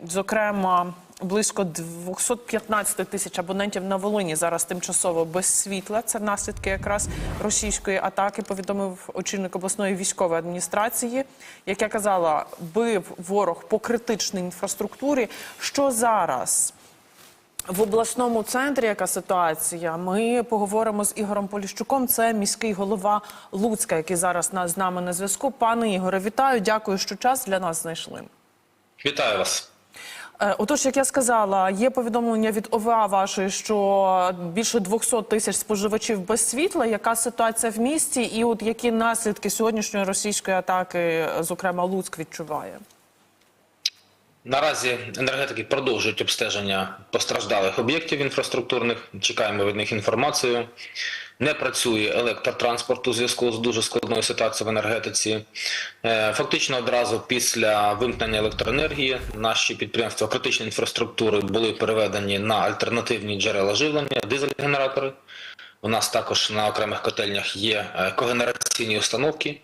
Зокрема, близько 215 тисяч абонентів на Волині зараз тимчасово без світла. Це наслідки якраз російської атаки. Повідомив очільник обласної військової адміністрації. Як я казала, бив ворог по критичній інфраструктурі. Що зараз? В обласному центрі яка ситуація? Ми поговоримо з Ігорем Поліщуком. Це міський голова Луцька, який зараз з нами на зв'язку. Пане Ігоре, вітаю. Дякую, що час для нас знайшли. Вітаю вас. Е, Отож, як я сказала, є повідомлення від ОВА вашої, що більше 200 тисяч споживачів без світла. Яка ситуація в місті, і от які наслідки сьогоднішньої російської атаки, зокрема Луцьк, відчуває? Наразі енергетики продовжують обстеження постраждалих об'єктів інфраструктурних. Чекаємо від них інформацію. Не працює електротранспорт у зв'язку з дуже складною ситуацією в енергетиці. Е, Фактично одразу після вимкнення електроенергії наші підприємства критичної інфраструктури були переведені на альтернативні джерела живлення, дизель-генератори. У нас також на окремих котельнях є е, когенераційні установки.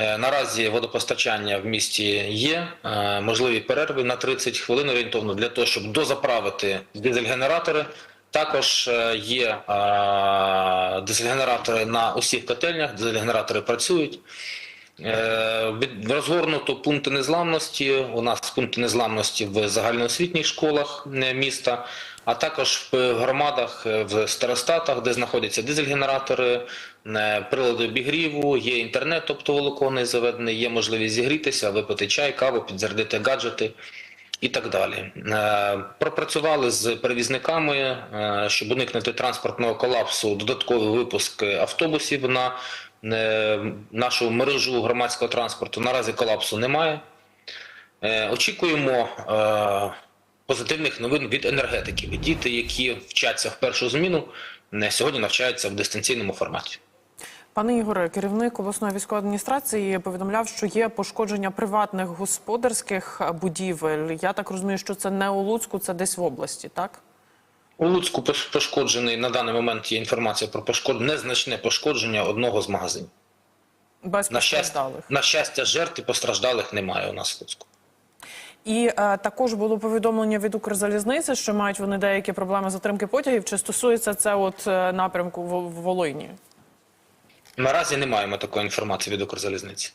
Е, Наразі водопостачання в місті є, е, можливі перерви на 30 хвилин орієнтовно для того, щоб дозаправити дизель-генератори. Також е, є дизель-генератори на усіх котельнях, дизель-генератори працюють. Розгорнуто пункти незламності. У нас пункти незламності в загальноосвітніх школах міста, а також в громадах, в старостатах, де знаходяться дизель-генератори, прилади обігріву, є інтернет оптоволоконний заведений, є можливість зігрітися, випити чай, каву, підзарядити гаджети. І так далі Е, пропрацювали з перевізниками, е, щоб уникнути транспортного колапсу. Додатковий випуск автобусів на е, нашу мережу громадського транспорту. Наразі колапсу немає. Е, Очікуємо е, позитивних новин від енергетиків. Діти, які вчаться в першу зміну, е, сьогодні навчаються в дистанційному форматі. Пане Ігоре, керівник обласної військової адміністрації повідомляв, що є пошкодження приватних господарських будівель. Я так розумію, що це не у Луцьку, це десь в області, так? У Луцьку пошкоджений на даний момент є інформація про пошкодження, незначне пошкодження одного з магазинів. Без На щастя, на щастя, жертв і постраждалих немає у нас в Луцьку. І е, також було повідомлення від Укрзалізниці, що мають вони деякі проблеми затримки потягів. Чи стосується це от е, напрямку в, в Волині? Наразі не маємо такої інформації від Укрзалізниці.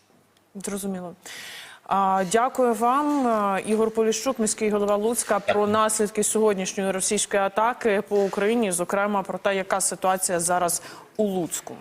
Зрозуміло. Дякую вам, Е, Ігор Поліщук, міський голова Луцька, про наслідки сьогоднішньої російської атаки по Україні, зокрема про те, яка ситуація зараз у Луцьку.